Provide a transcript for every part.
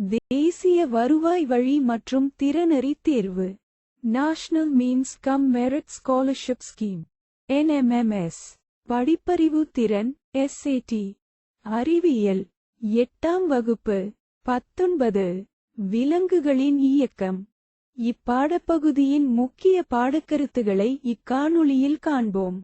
தேசிய வருவாய் வழி மற்றும் திறனறி தேர்வு. National means cum merit scholarship scheme NMMS படிப்பறிவு திறன் எஸ்ஏடி அறிவியல். எட்டாம் வகுப்பு. பத்தொன்பது. விலங்குகளின் இயக்கம். இப்பாடப்பகுதியின் முக்கிய பாடக்கருத்துகளை இக்காணொளியில் காண்போம்.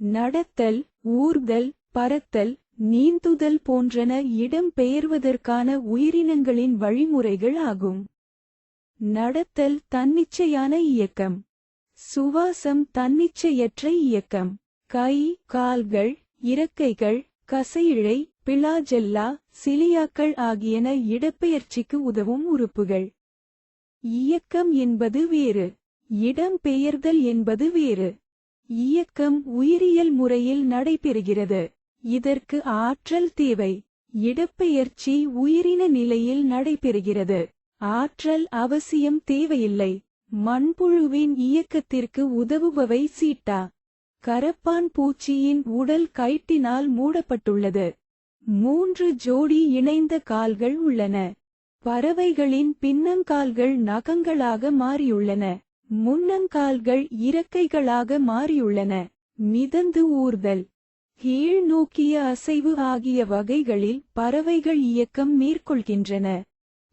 நடத்தல் ஊர்தல் பரத்தல் நீந்துதல் போன்றன இடம் பெயர்வதற்கான உயிரினங்களின் வழிமுறைகள் ஆகும். நடத்தல் தன்னிச்சையான இயக்கம். சுவாசம் தன்னிச்சையற்ற இயக்கம். கை கால்கள் இறக்கைகள் கசையிழை பிளாஜெல்லா சிலியாக்கள் ஆகியன இடப்பெயர்ச்சிக்கு உதவும் உறுப்புகள். இயக்கம் என்பது வேறு. இடம் பெயர்தல் என்பது வேறு. இயக்கம் உயிரியல் முறையில் நடைபெறுகிறது. இதற்கு ஆற்றல் தேவை. இடப்பெயர்ச்சி உயிரின நிலையில் நடைபெறுகிறது. ஆற்றல் அவசியம் தேவையில்லை. மண்புழுவின் இயக்கத்திற்கு உதவுபவை சீட்டா. கரப்பான் பூச்சியின் உடல் கயிற்றினால் மூடப்பட்டுள்ளது. மூன்று ஜோடி இணைந்த கால்கள் உள்ளன. பறவைகளின் பின்னங்கால்கள் நகங்களாக மாறியுள்ளன. முன்னங்கால்கள் இறக்கைகளாக மாறியுள்ளன. மிதந்து ஊர்தல். கீழ் நோக்கிய அசைவு ஆகிய வகைகளில் பறவைகள் இயக்கம் மேற்கொள்கின்றன.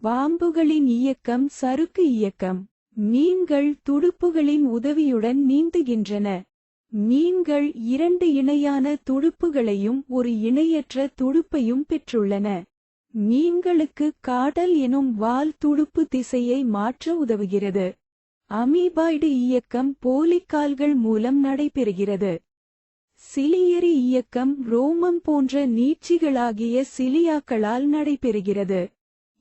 பாம்புகளின் இயக்கம் சறுக்கு இயக்கம். மீன்கள் துடுப்புகளின் உதவியுடன் நீந்துகின்றன. மீன்கள் இரண்டு இணையான துடுப்புகளையும் ஒரு இணையற்ற துடுப்பையும் பெற்றுள்ளன. மீன்களுக்கு காடல் எனும் வால் துடுப்பு திசையை மாற்ற உதவுகிறது. அமீபாய்டு இயக்கம் போலிக்கால்கள் மூலம் நடைபெறுகிறது. சிலியரி இயக்கம் ரோமம் போன்ற நீட்சிகளாகிய சிலியாக்களால் நடைபெறுகிறது.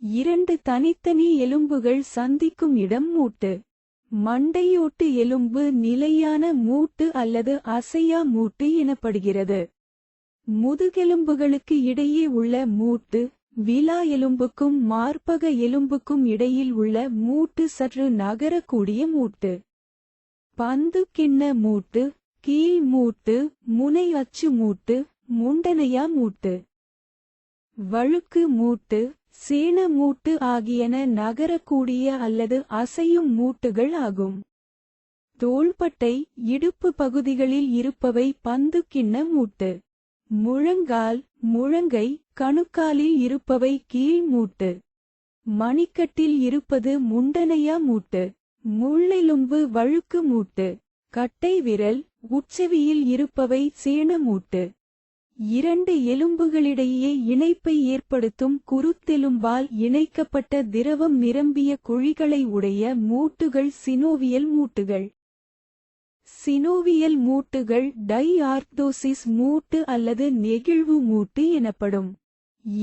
இரண்டு தனித்தனி எலும்புகள் சந்திக்கும் இடம் மூட்டு. மண்டையோட்டு எலும்பு நிலையான மூட்டு அல்லது அசையா மூட்டு எனப்படுகிறது. முதுகெலும்புகளுக்கு இடையே உள்ள மூட்டு விலா எலும்புக்கும் மார்பக எலும்புக்கும் இடையில் உள்ள மூட்டு சற்று நகரக்கூடிய மூட்டு. பந்து கிண்ண மூட்டு கீழ் மூட்டு முனை அச்சு மூட்டு முண்டனையா மூட்டு. வழுக்கு மூட்டு சீன மூட்டு ஆகியன நகரக்கூடிய அல்லது அசையும் மூட்டுகள் ஆகும். தோள்பட்டை இடுப்பு பகுதிகளில் இருப்பவை பந்து கிண்ண மூட்டு. முழங்கால் முழங்கை கணுக்காலில் இருப்பவை கீழ் மூட்டு. மணிக்கட்டில் இருப்பது முண்டனையா மூட்டு. முள்ளெலும்பு வழுக்கு மூட்டு. கட்டை விரல் உச்சவியில் இருப்பவை சேணமூட்டு. இரண்டு எலும்புகளிடையே இணைப்பை ஏற்படுத்தும் குருத்தெலும்பால் இணைக்கப்பட்ட திரவம் நிரம்பிய குழிகளை உடைய மூட்டுகள் சினோவியல் மூட்டுகள். சினோவியல் மூட்டுகள் டை ஆர்த்தோசிஸ் மூட்டு அல்லது நெகிழ்வு மூட்டு எனப்படும்.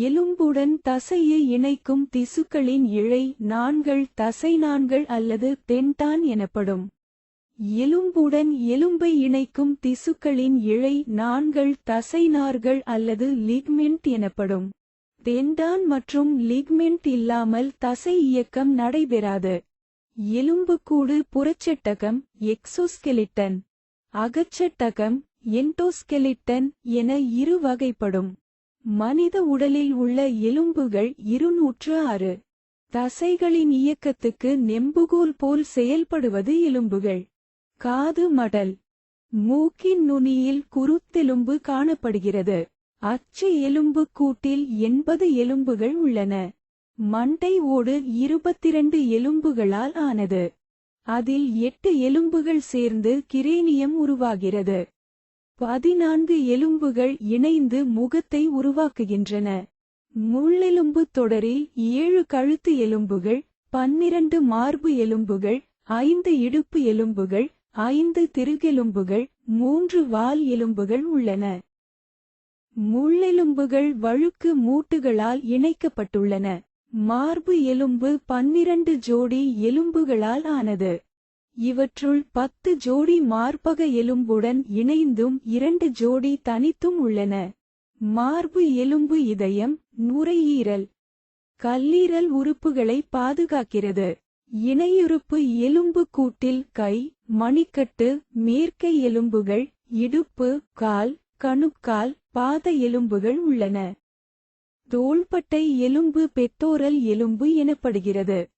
எலும்புடன் தசையை இணைக்கும் திசுக்களின் இழை நாண்கள் தசை நாண்கள் அல்லது தென்டான் எனப்படும். எலும்புடன் எலும்பை இணைக்கும் திசுக்களின் இழை நான்கள் தசைநார்கள் அல்லது லிக்மெண்ட் எனப்படும். தெண்டான் மற்றும் லிக்மெண்ட் இல்லாமல் தசை இயக்கம் நடைபெறாது. எலும்புக்கூடு புறச்சட்டகம் எக்ஸோஸ்கெலிட்டன் அகச்சட்டகம் என்டோஸ்கெலிட்டன் என இரு வகைப்படும். மனித உடலில் உள்ள எலும்புகள் இருநூற்று ஆறு. தசைகளின் இயக்கத்துக்கு நெம்புகோல் போல் செயல்படுவது எலும்புகள். காது மடல். மூக்கின் நுனியில் குருத்தெலும்பு காணப்படுகிறது. அச்சு எலும்பு கூட்டில் எண்பது எலும்புகள் உள்ளன. மண்டை ஓடு இருபத்திரண்டு எலும்புகளால் ஆனது. அதில் எட்டு எலும்புகள் சேர்ந்து கிரேனியம் உருவாகிறது. பதினான்கு எலும்புகள் இணைந்து முகத்தை உருவாக்குகின்றன. முள்ளெலும்பு தொடரில் ஏழு கழுத்து எலும்புகள் பன்னிரண்டு மார்பு எலும்புகள் ஐந்து இடுப்பு எலும்புகள் ஐந்து திருகெலும்புகள் மூன்று வால் எலும்புகள் உள்ளன. முள்ளெலும்புகள் வழுக்கு மூட்டுகளால் இணைக்கப்பட்டுள்ளன. மார்பு எலும்பு பன்னிரண்டு ஜோடி எலும்புகளால் ஆனது. இவற்றுள் பத்து ஜோடி மார்பக எலும்புடன் இணைந்தும் இரண்டு ஜோடி தனித்தும் உள்ளன. மார்பு எலும்பு இதயம் நுரையீரல் கல்லீரல் உறுப்புகளை பாதுகாக்கிறது. இணையுறுப்பு எலும்பு கூட்டில் கை மணிக்கட்டு மேற்கை எலும்புகள் இடுப்பு கால் கணுக்கால் பாத எலும்புகள் உள்ளன. தோள்பட்டை எலும்பு பெத்தோரல் எலும்பு எனப்படுகிறது.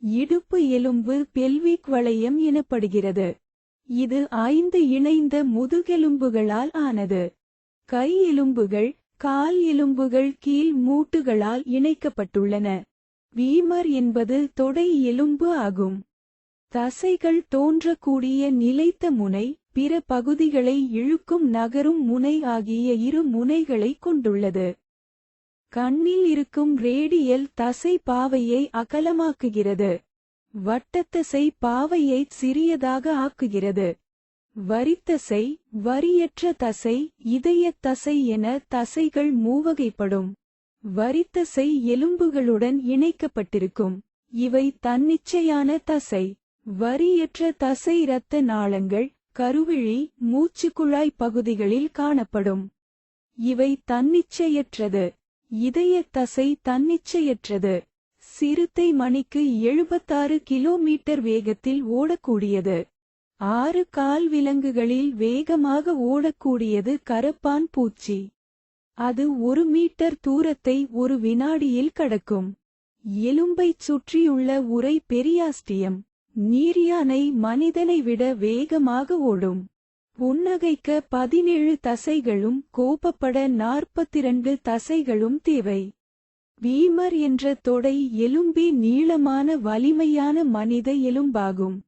இடுப்பு எலும்பு பெல்விக் வளையம் எனப்படுகிறது. இது ஐந்து இணைந்த முதுகெலும்புகளால் ஆனது. கை எலும்புகள் கால் எலும்புகள் கீழ் மூட்டுகளால் இணைக்கப்பட்டுள்ளன. வீமர் என்பது தொடை எலும்பு ஆகும். தசைகள் தோன்றக்கூடிய நிலைத்த முனை பிற பகுதிகளை இழுக்கும் நகரும் முனை ஆகிய இரு முனைகளை கொண்டுள்ளது. கண்ணில் இருக்கும் ரேடியல் தசை பாவையை அகலமாக்குகிறது. வட்டத்தசை பாவையை சிறியதாக ஆக்குகிறது. வரித்தசை வரியற்ற தசை இதயத் தசை என தசைகள் மூவகைப்படும். வரித்தசை எலும்புகளுடன் இணைக்கப்பட்டிருக்கும். இவை தன்னிச்சையான தசை. வரியற்ற தசை இரத்த நாளங்கள் கருவிழி மூச்சுக்குழாய் பகுதிகளில் காணப்படும். இவை தன்னிச்சையற்றது. இதயத் தசை தன்னிச்சையற்றது. சிறுத்தை மணிக்கு எழுபத்தாறு கிலோமீட்டர் வேகத்தில் ஓடக்கூடியது. ஆறு கால் விலங்குகளில் வேகமாக ஓடக்கூடியது கரப்பான் பூச்சி அது ஒரு மீட்டர் தூரத்தை ஒரு வினாடியில் கடக்கும். எலும்பைச் சுற்றியுள்ள உரை பெரியாஸ்டியம். நீரியானை மனிதனை விட வேகமாக ஓடும். புன்னகைக்க பதினேழு தசைகளும் கோபப்பட நாற்பத்திரண்டு தசைகளும் தேவை. வீமர் என்ற தொடை எலும்பி நீளமான வலிமையான மனித எலும்பாகும்.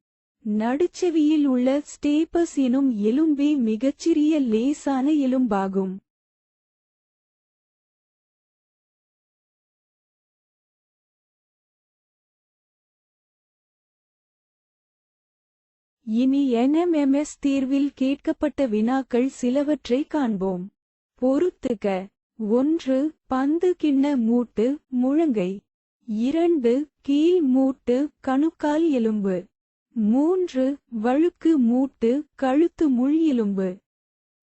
நடுச்செவியில் உள்ள ஸ்டேபஸ் எனும் எலும்பே மிகச்சிறிய லேசான எலும்பாகும். இனி என்எம்எம்எஸ் தீர்வில் கேட்கப்பட்ட வினாக்கள் சிலவற்றை காண்போம். பொறுத்துக. ஒன்று பந்து கிண்ண மூட்டு முழங்கை. இரண்டு கீழ் மூட்டு கணுக்கால் எலும்பு. மூன்று வழுக்கு மூட்டு கழுத்து முள் எலும்பு.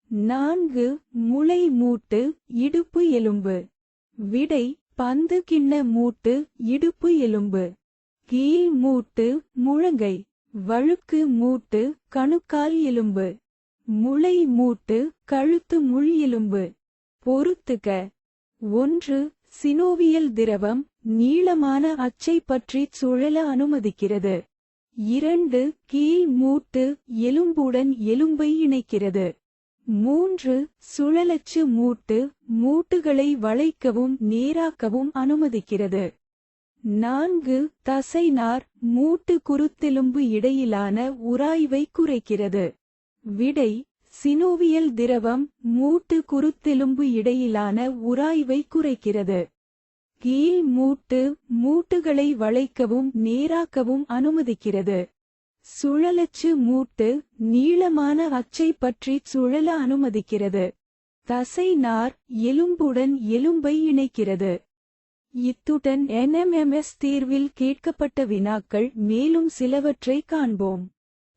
நான்கு முளை மூட்டு இடுப்பு எலும்பு. விடை பந்து கிண்ண மூட்டு இடுப்பு எலும்பு. கீழ் மூட்டு முழங்கை. வழுக்கு மூட்டு கணுக்கால் எலும்பு. முளை மூட்டு கழுத்து முள் எலும்பு. பொறுத்துக. ஒன்று சினோவியல் திரவம் நீளமான அச்சை பற்றி சுழல அனுமதிக்கிறது. இரண்டு கீழ் மூட்டு எலும்புடன் எலும்பை இணைக்கிறது. மூன்று சுழலச்சு மூட்டு மூட்டுகளை வளைக்கவும் நேராக்கவும் அனுமதிக்கிறது. நான்கு தசைநார் மூட்டு குருத்தெலும்பு இடையிலான உராய்வை குறைக்கிறது. விடை சினோவியல் திரவம் மூட்டு குருத்தெலும்பு இடையிலான உராய்வை குறைக்கிறது. கீழ் மூட்டு மூட்டுகளை வளைக்கவும் நேராக்கவும் அனுமதிக்கிறது. சுழலச்சு மூட்டு நீளமான அச்சை பற்றி சுழல அனுமதிக்கிறது. தசைநார் எலும்புடன் எலும்பை இணைக்கிறது. இத்துடன் என்எம்எம்எஸ் தீர்வில் கேட்கப்பட்ட வினாக்கள் மேலும் சிலவற்றை காண்போம்.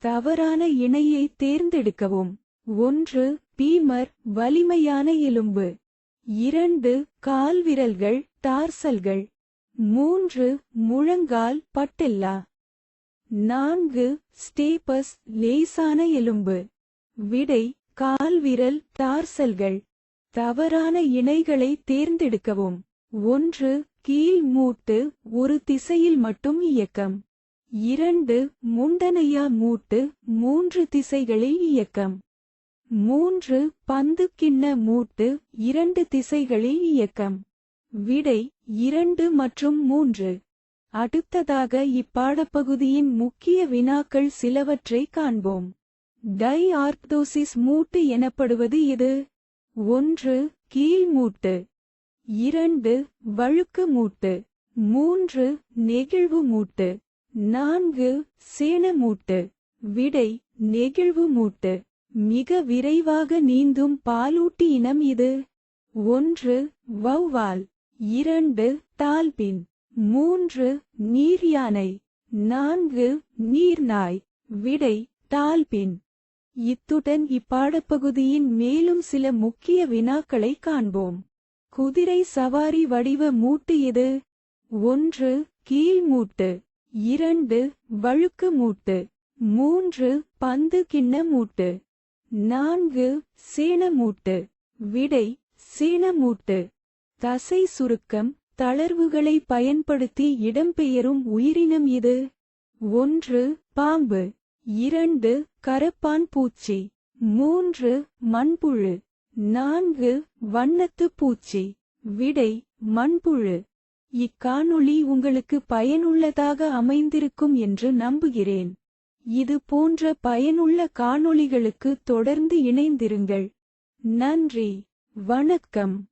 தவறான இணையை தேர்ந்தெடுக்கவும். ஒன்று பீமர் வலிமையான எலும்பு. இரண்டு கால்விரல்கள் டார்சல்கள். மூன்று முழங்கால் பட்டெல்லா. நான்கு ஸ்டேபஸ் லேசான எலும்பு. விடை கால்விரல் டார்சல்கள். தவறான இணைகளை தேர்ந்தெடுக்கவும். ஒன்று கீழ் மூட்டு ஒரு திசையில் மட்டும் இயக்கம். இரண்டு முண்டனையா மூட்டு மூன்று திசைகளில் இயக்கம். மூன்று பந்து கிண்ண மூட்டு இரண்டு திசைகளில் இயக்கம். விடை இரண்டு மற்றும் மூன்று. அடுத்ததாக இப்பாடப்பகுதியின் முக்கிய வினாக்கள் சிலவற்றை காண்போம். டை ஆர்த்தோசிஸ் மூட்டு எனப்படுவது இது ஒன்று கீழ் மூட்டு. இரண்டு வழுக்கு மூட்டு மூன்று நெகிழ்வு மூட்டு நான்கு சேன மூட்டு விடை நெகிழ்வு மூட்டு. மிக விரைவாக நீந்தும் பாலூட்டி இனம் இது. ஒன்று வௌவால் இரண்டு தால்பின் மூன்று நீர் யானை நான்கு நீர்நாய் விடை தால்பின். இத்துடன் இப்பாடப்பகுதியின் மேலும் சில முக்கிய வினாக்களை காண்போம். குதிரை சவாரி வடிவ மூட்டு இது. ஒன்று கீழ் மூட்டு. இரண்டு வழுக்கு மூட்டு. மூன்று பந்து கிண்ண மூட்டு. நான்கு சேன மூட்டு. விடை சேன மூட்டு. தசை சுருக்கம் தளர்வுகளை பயன்படுத்தி இடம்பெயரும் உயிரினம் இது. ஒன்று பாம்பு. இரண்டு கரப்பான் பூச்சி மூன்று மண்புழு. நான்கு வண்ணத்து பூச்சி. விடை மண்புழு. இக்காணொளி உங்களுக்கு பயனுள்ளதாக அமைந்திருக்கும் என்று நம்புகிறேன். இது போன்ற பயனுள்ள காணொளிகளுக்கு தொடர்ந்து இணைந்திருங்கள். நன்றி வணக்கம்.